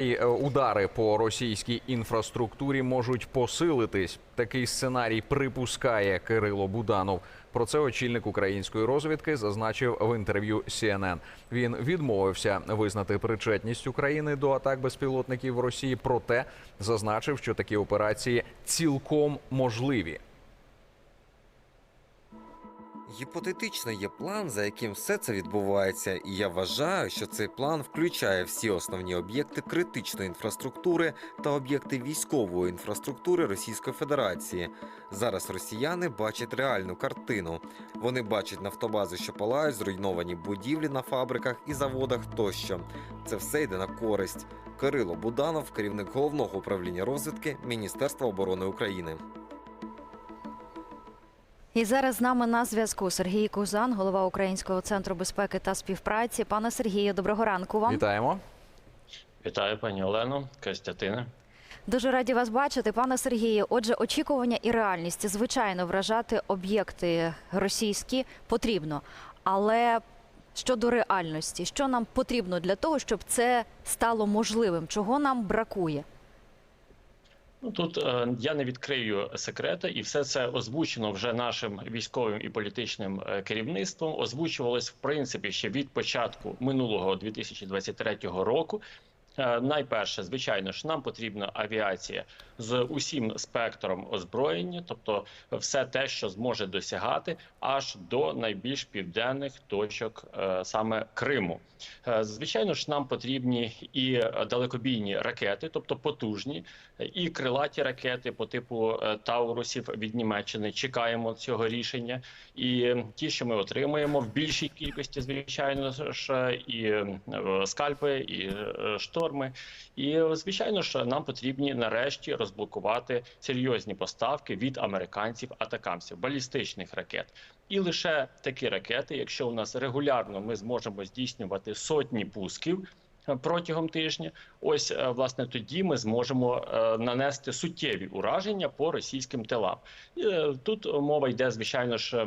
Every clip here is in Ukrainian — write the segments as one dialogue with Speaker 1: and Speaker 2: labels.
Speaker 1: І, е, Удари по російській інфраструктурі можуть посилитись. Такий сценарій припускає Кирило Буданов. Про це очільник української розвідки зазначив в інтерв'ю CNN. Він відмовився визнати причетність України до атак безпілотників в Росії, проте зазначив, що такі операції цілком можливі.
Speaker 2: Гіпотетично є план, за яким все це відбувається, і я вважаю, що цей план включає всі основні об'єкти критичної інфраструктури та об'єкти військової інфраструктури Російської Федерації. Зараз росіяни бачать реальну картину. Вони бачать нафтобази, що палають, зруйновані будівлі на фабриках і заводах тощо. Це все йде на користь. Кирило Буданов, керівник головного управління розвідки Міністерства оборони України.
Speaker 3: І зараз з нами на зв'язку Сергій Кузан, голова Українського центру безпеки та співпраці. Пане Сергію, доброго ранку вам.
Speaker 1: Вітаємо.
Speaker 4: Вітаю, пані Олено, Костятине.
Speaker 3: Дуже раді вас бачити, пане Сергію. Отже, очікування і реальність звичайно вражати об'єкти російські потрібно. Але щодо реальності, що нам потрібно для того, щоб це стало можливим? Чого нам бракує?
Speaker 4: Ну тут е, я не відкрию секрети, і все це озвучено вже нашим військовим і політичним е, керівництвом. Озвучувалось в принципі ще від початку минулого 2023 року. Е, Найперше, звичайно ж, нам потрібна авіація з усім спектром озброєння, тобто все те, що зможе досягати аж до найбільш південних точок е, саме Криму. Е, Звичайно ж, нам потрібні і далекобійні ракети, тобто потужні, і крилаті ракети по типу Таурусів від Німеччини. Чекаємо цього рішення. І ті, що ми отримуємо в більшій кількості, звичайно ж, і скальпи, і е, шторми. І звичайно ж, нам потрібні нарешті розблокувати серйозні поставки від американців атакамсів балістичних ракет. І лише такі ракети, якщо у нас регулярно ми зможемо здійснювати сотні пусків е, протягом тижня, ось е, власне тоді ми зможемо е, нанести суттєві ураження по російським е, Тут мова йде, звичайно ж.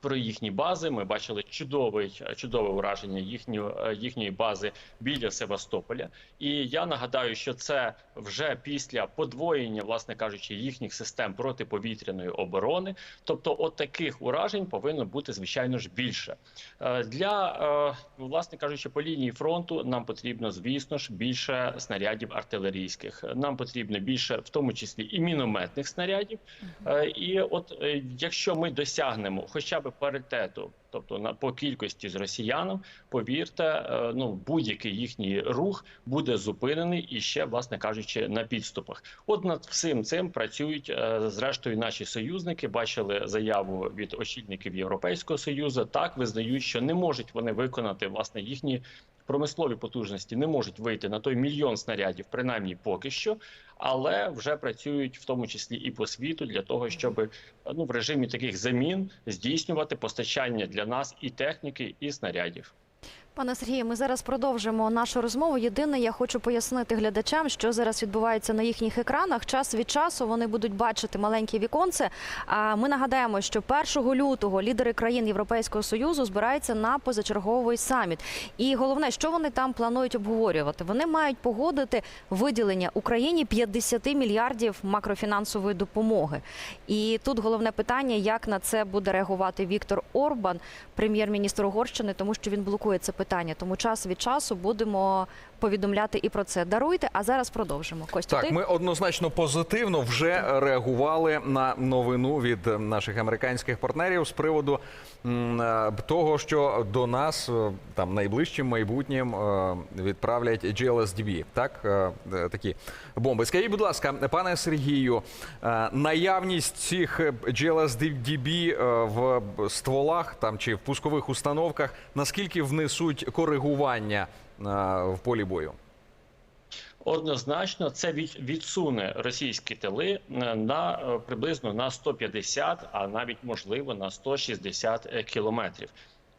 Speaker 4: Про їхні бази ми бачили чудовий чудове ураження їхньої їхньої бази біля Севастополя. І я нагадаю, що це вже після подвоєння, власне кажучи, їхніх систем протиповітряної оборони. Тобто, от таких уражень повинно бути звичайно ж більше. Е, Для е, власне кажучи, по лінії фронту нам потрібно, звісно ж, більше снарядів артилерійських. Нам потрібно більше, в тому числі і мінометних снарядів. Е, І от якщо ми досягнемо хоча б паритету, тобто на по кількості з росіянам, повірте, е, ну будь-який їхній рух буде зупинений і ще, власне кажучи, на підступах. От над всім цим працюють е, зрештою наші союзники. Бачили заяву від очільників Європейського союзу. Так визнають, що не можуть вони виконати власне їхні. Промислові потужності не можуть вийти на той мільйон снарядів, принаймні поки що, але вже працюють в тому числі і по світу для того, щоб ну в режимі таких замін здійснювати постачання для нас і техніки, і снарядів.
Speaker 3: Пане Сергію, ми зараз продовжимо нашу розмову. Єдине, я хочу пояснити глядачам, що зараз відбувається на їхніх екранах. Час від часу вони будуть бачити маленьке віконце. А ми нагадаємо, що 1 лютого лідери країн Європейського союзу збираються на позачерговий саміт. І головне, що вони там планують обговорювати. Вони мають погодити виділення Україні 50 мільярдів макрофінансової допомоги. І тут головне питання, як на це буде реагувати Віктор Орбан, прем'єр-міністр Угорщини, тому що він блокує це питання. Тому час від часу будемо повідомляти і про це. Даруйте, а зараз продовжимо. Костя,
Speaker 1: Так,
Speaker 3: ти?
Speaker 1: ми однозначно позитивно вже реагували на новину від наших американських партнерів з приводу е, того, що до нас е, там найближчим майбутнім е, відправлять GLSDB, так такі бомби. Скажіть, будь ласка, пане Сергію, наявність цих GLSDB в стволах там чи в пускових установках, наскільки внесуть коригування е, в полі бою?
Speaker 4: Однозначно, це від, відсуне російські тили е, на е, приблизно на 150, а навіть можливо на 160 кілометрів.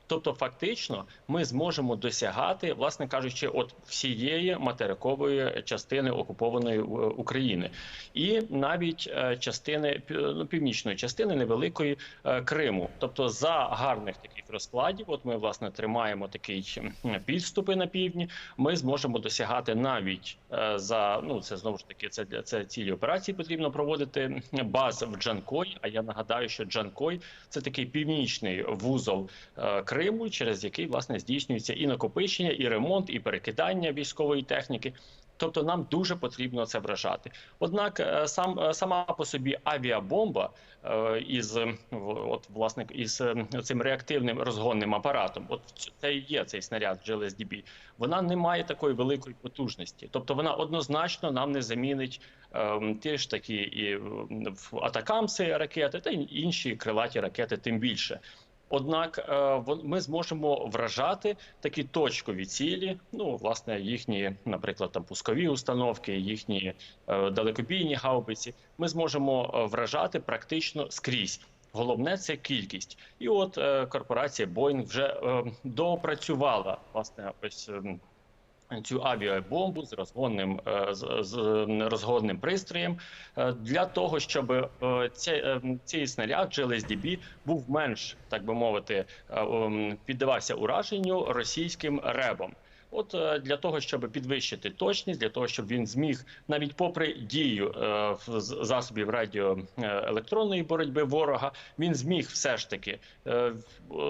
Speaker 4: Тобто, фактично, ми зможемо досягати, власне кажучи, от всієї материкової частини окупованої України, і навіть частини ну, північної частини невеликої Криму. Тобто, за гарних таких розкладів, от ми власне тримаємо такий підступи на півдні. Ми зможемо досягати навіть е, за ну це знову ж таки це для це цілі операції потрібно проводити баз в Джанкой. А я нагадаю, що Джанкой це такий північний вузол е, Криму, через який власне здійснюється і накопичення, і ремонт, і перекидання військової техніки. Тобто нам дуже потрібно це вражати. Однак е, сам е, сама по собі авіабомба е, із от власне із цим реактивним розгонним апаратом, от це і є цей снаряд GLSDB, вона не має такої великої потужності. Тобто вона однозначно нам не замінить е, ті ж такі і атакамси ракети та інші крилаті ракети, тим більше. Однак е, ми зможемо вражати такі точкові цілі. Ну, власне, їхні, наприклад, там пускові установки, їхні е, далекобійні гаубиці. Ми зможемо е, вражати практично скрізь. Головне це кількість, і от корпорація Boeing вже допрацювала власне ось. Цю авіабомбу з розгонним е, з, з розгонним пристроєм е, для того, щоб е, цей, цей снаряд GLSDB був менш, так би мовити, піддавався ураженню російським ребом. От е, для того, щоб підвищити точність, для того, щоб він зміг навіть попри дію е, засобів радіоелектронної боротьби ворога, він зміг все ж таки е,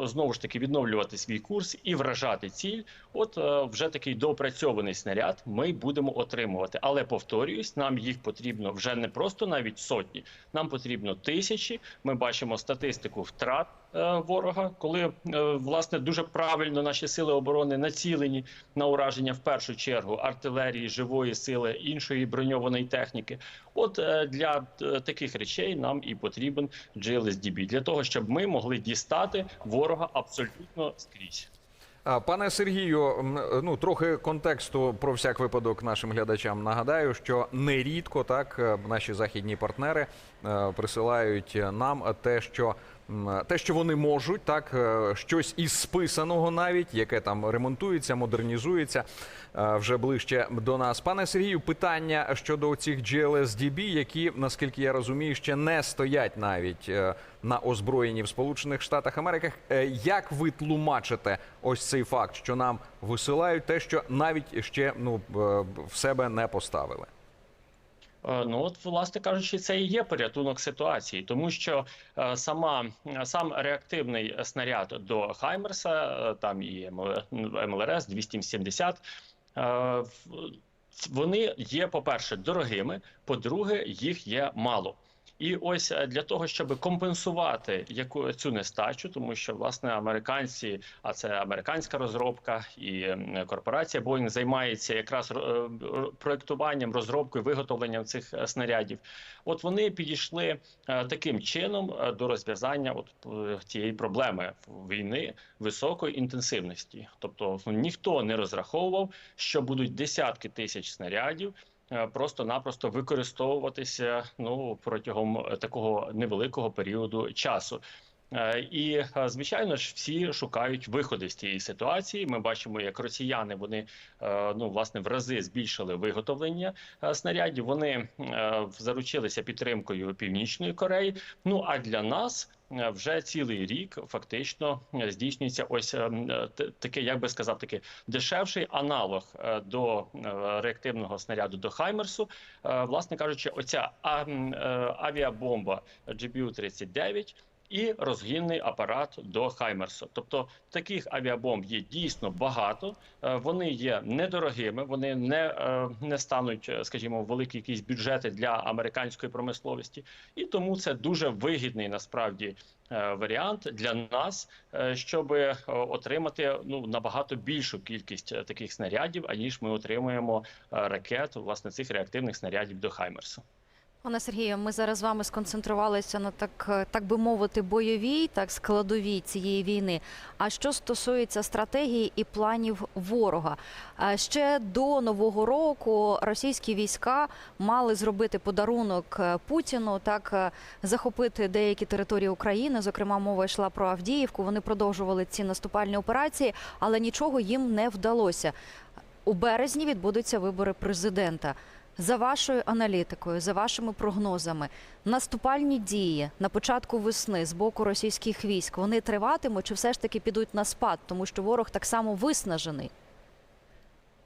Speaker 4: знову ж таки відновлювати свій курс і вражати ціль. От е, вже такий доопрацьований снаряд ми будемо отримувати. Але повторююсь, нам їх потрібно вже не просто навіть сотні, нам потрібно тисячі. Ми бачимо статистику втрат е, ворога, коли е, власне дуже правильно наші сили оборони націлені на ураження в першу чергу артилерії, живої сили, іншої броньованої техніки. От е, для е, таких речей нам і потрібен GLSDB, для того, щоб ми могли дістати ворога абсолютно скрізь.
Speaker 1: Пане Сергію, ну трохи контексту про всяк випадок нашим глядачам нагадаю, що нерідко так е, наші західні партнери е, присилають нам те, що те, що вони можуть, так е, щось із списаного, навіть яке там ремонтується, модернізується е, вже ближче до нас. Пане Сергію, питання щодо цих GLSDB, які, наскільки я розумію, ще не стоять навіть е, на озброєнні в Сполучених Штатах Америки. Е, Як ви тлумачите ось цей факт, що нам висилають те, що навіть ще ну е, в себе не поставили?
Speaker 4: Е, Ну от, власне кажучи, це і є порятунок ситуації, тому що е, сама сам реактивний снаряд до Хаймерса, е, там і МЛРС 270, е, вони є, по-перше, дорогими, по-друге, їх є мало. І ось е, для того, щоб компенсувати яку цю нестачу, тому що власне американці, а це американська розробка, і корпорація Boeing займається якраз е, ро- проектуванням, розробкою, виготовленням цих е, снарядів. От вони підійшли таким чином до розв'язання от цієї проблеми війни високої інтенсивності. Тобто ну, ніхто не розраховував, що будуть десятки тисяч снарядів просто-напросто використовуватися ну протягом е, такого невеликого періоду часу. Е, І е, звичайно ж всі шукають виходи з цієї ситуації. Ми бачимо, як росіяни вони е, ну власне в рази збільшили виготовлення е, снарядів. Вони е, заручилися підтримкою Північної Кореї. Ну а для нас. Е, Вже цілий рік фактично е, здійснюється ось е, м, е, т- таке, як би сказав, таке дешевший аналог до реактивного снаряду до Хаймерсу. Власне кажучи, оця авіабомба GBU-39 і розгінний апарат до Хаймерсу. Тобто таких авіабомб є дійсно багато. Е, Вони є недорогими, вони не, е, не стануть, е, скажімо, великі якісь бюджети для американської промисловості, і тому це дуже вигідний насправді. Варіант для нас, щоб отримати ну набагато більшу кількість таких снарядів, аніж ми отримуємо ракет, власне цих реактивних снарядів до Хаймерсу.
Speaker 3: Пане Сергію, ми зараз з вами сконцентрувалися на так, е, так би мовити, бойовій, так складовій цієї війни. А що стосується стратегії і планів ворога, ще до нового року російські війська мали зробити подарунок е, Путіну, так е, захопити деякі території України. Зокрема, мова йшла про Авдіївку. Вони продовжували ці наступальні операції, але нічого їм не вдалося. У березні відбудуться вибори президента. За вашою аналітикою, за вашими прогнозами, наступальні дії на початку весни з боку російських військ вони триватимуть чи все ж таки підуть на спад, тому що ворог так само виснажений.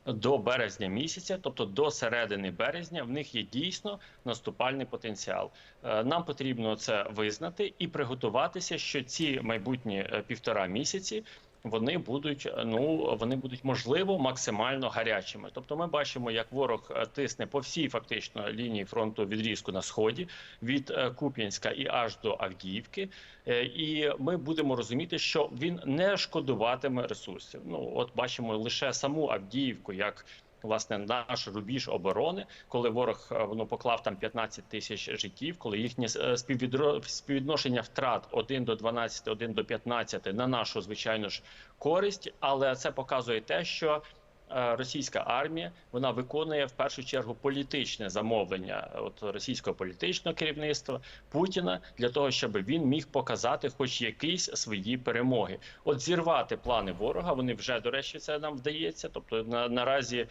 Speaker 4: до березня місяця, тобто до середини березня, в них є дійсно наступальний потенціал. Е, Нам потрібно це визнати і приготуватися, що ці майбутні е, півтора місяці. Вони будуть ну вони будуть можливо максимально гарячими. Тобто, ми бачимо, як ворог е, тисне по всій фактично лінії фронту відрізку на сході від е, Куп'янська і аж до Авдіївки. Е, І ми будемо розуміти, що він не шкодуватиме ресурсів. Ну от бачимо лише саму Авдіївку як. Власне, наш рубіж оборони, коли ворог е, ну, поклав там 15 тисяч життів, коли їхнє е, співвідро... співвідношення втрат 1 до 12, 1 до 15 на нашу звичайно ж користь, але це показує те, що російська армія вона виконує в першу чергу політичне замовлення е, от російського політичного керівництва Путіна для того, щоб він міг показати хоч якісь свої перемоги. От зірвати плани ворога. Вони вже до речі, це нам вдається. Тобто на наразі е,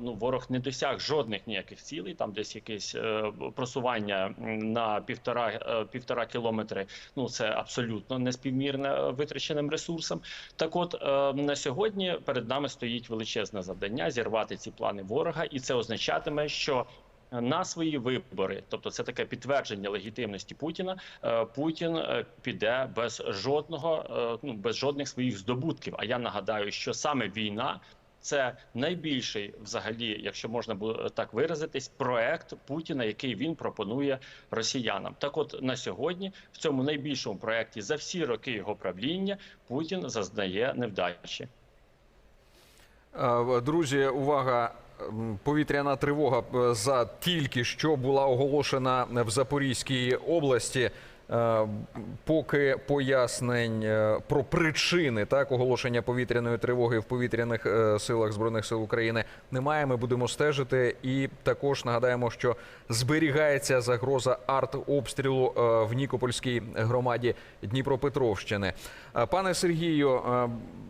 Speaker 4: ну ворог не досяг жодних ніяких цілей. Там десь якесь е, просування на півтора е, півтора кілометри. Ну це абсолютно неспівмірне е, витраченим ресурсом. Так, от е, на сьогодні перед нами стоїть величезне завдання зірвати ці плани ворога, і це означатиме, що на свої вибори, тобто це таке підтвердження легітимності Путіна. е, Путін е, піде без жодного, е, ну без жодних своїх здобутків. А я нагадаю, що саме війна. Це найбільший, взагалі, якщо можна було так виразитись, проект Путіна, який він пропонує росіянам. Так, от на сьогодні, в цьому найбільшому проекті за всі роки його правління, Путін зазнає невдачі.
Speaker 1: Е, Друзі, увага! Повітряна тривога е, за тільки що була оголошена в Запорізькій області. Е, Поки пояснень про причини так оголошення повітряної тривоги в повітряних силах збройних сил України немає. Ми будемо стежити і також нагадаємо, що зберігається загроза артобстрілу в Нікопольській громаді Дніпропетровщини. Е, Пане Сергію,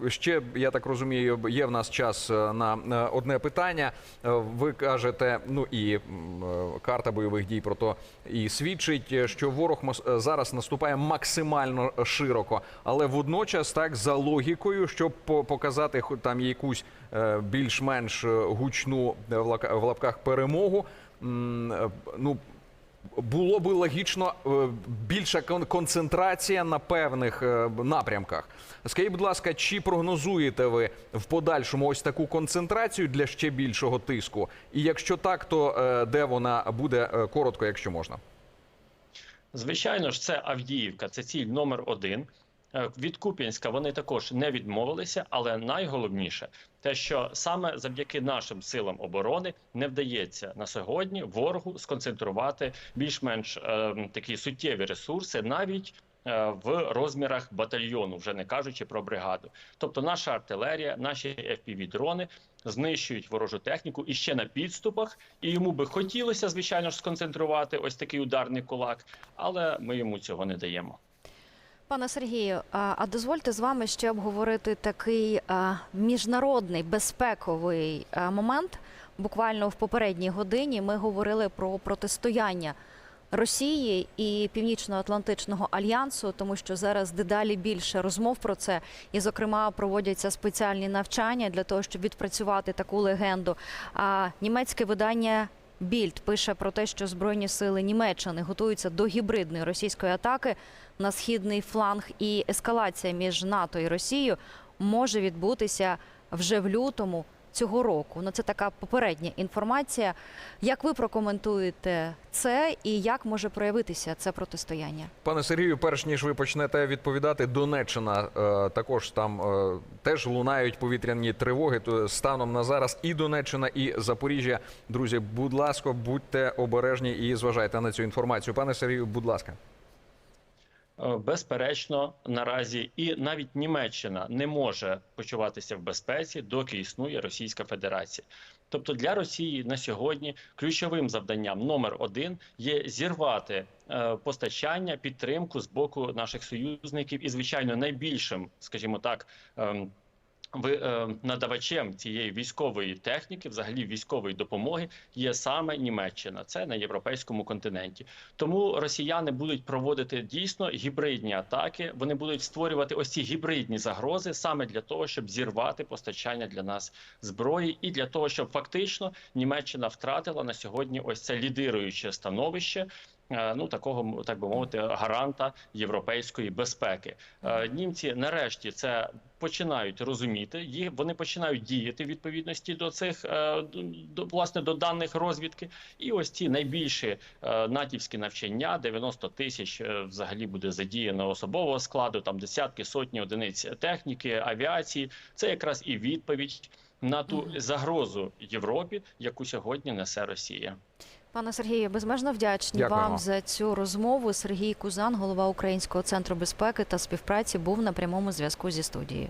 Speaker 1: е, ще я так розумію, є в нас час е, на одне питання. Ви кажете, ну і карта бойових дій про то і свідчить, що ворог зараз наступає максимально широко, але водночас так за логікою, щоб по- показати там якусь більш-менш гучну в лапках перемогу. Ну було би логічно е, більша кон- концентрація на певних е, напрямках. Скажіть, будь ласка, чи прогнозуєте ви в подальшому ось таку концентрацію для ще більшого тиску? І якщо так, то е, де вона буде коротко, якщо можна?
Speaker 4: Звичайно ж, це Авдіївка, це ціль номер один. Е, Від Куп'янська вони також не відмовилися, але найголовніше те, що саме завдяки нашим силам оборони не вдається на сьогодні ворогу сконцентрувати більш-менш е, такі суттєві ресурси навіть. е, В розмірах батальйону, вже не кажучи про бригаду, тобто наша артилерія, наші fpv дрони знищують ворожу техніку і ще на підступах. І йому би хотілося, звичайно ж, сконцентрувати ось такий ударний кулак, але ми йому цього не даємо.
Speaker 3: Пане Сергію, а дозвольте з вами ще обговорити такий міжнародний безпековий момент. Буквально в попередній годині ми говорили про протистояння Росії і Північно-Атлантичного альянсу, тому що зараз дедалі більше розмов про це, і, зокрема, проводяться спеціальні навчання для того, щоб відпрацювати таку легенду. А німецьке видання Більд пише про те, що збройні сили Німеччини готуються до гібридної російської атаки на східний фланг, і ескалація між НАТО і Росією може відбутися вже в лютому цього року. Ну це така попередня інформація. Як ви прокоментуєте це і як може проявитися це протистояння?
Speaker 1: Пане Сергію, перш ніж ви почнете відповідати, Донеччина е, також там е, теж лунають повітряні тривоги. То станом на зараз і Донеччина, і Запоріжжя. Друзі, будь ласка, будьте обережні і зважайте на цю інформацію. Пане Сергію, будь ласка.
Speaker 4: Е, Безперечно, наразі і навіть Німеччина не може почуватися в безпеці, доки існує Російська Федерація. Тобто для Росії на сьогодні ключовим завданням номер один є зірвати е, постачання, підтримку з боку наших союзників, і звичайно, найбільшим, скажімо так. Е, надавачем цієї військової техніки, взагалі військової допомоги, є саме Німеччина. Це на європейському континенті. Тому росіяни будуть проводити дійсно гібридні атаки. Вони будуть створювати ось ці гібридні загрози саме для того, щоб зірвати постачання для нас зброї, і для того, щоб фактично Німеччина втратила на сьогодні ось це лідируюче становище. Е, Ну, такого так би мовити, гаранта європейської безпеки. Е, Німці нарешті це починають розуміти. Їх вони починають діяти в відповідності до цих е, до власне до даних розвідки. І ось ці найбільші натівські навчання, 90 тисяч взагалі буде задіяно особового складу, там десятки сотні одиниць техніки, авіації. Це якраз і відповідь на ту загрозу Європі, яку сьогодні несе Росія.
Speaker 3: Пане Сергію, безмежно вдячні
Speaker 1: Дякуємо.
Speaker 3: вам за цю розмову. Сергій Кузан, голова Українського центру безпеки та співпраці, був на прямому зв'язку зі студією.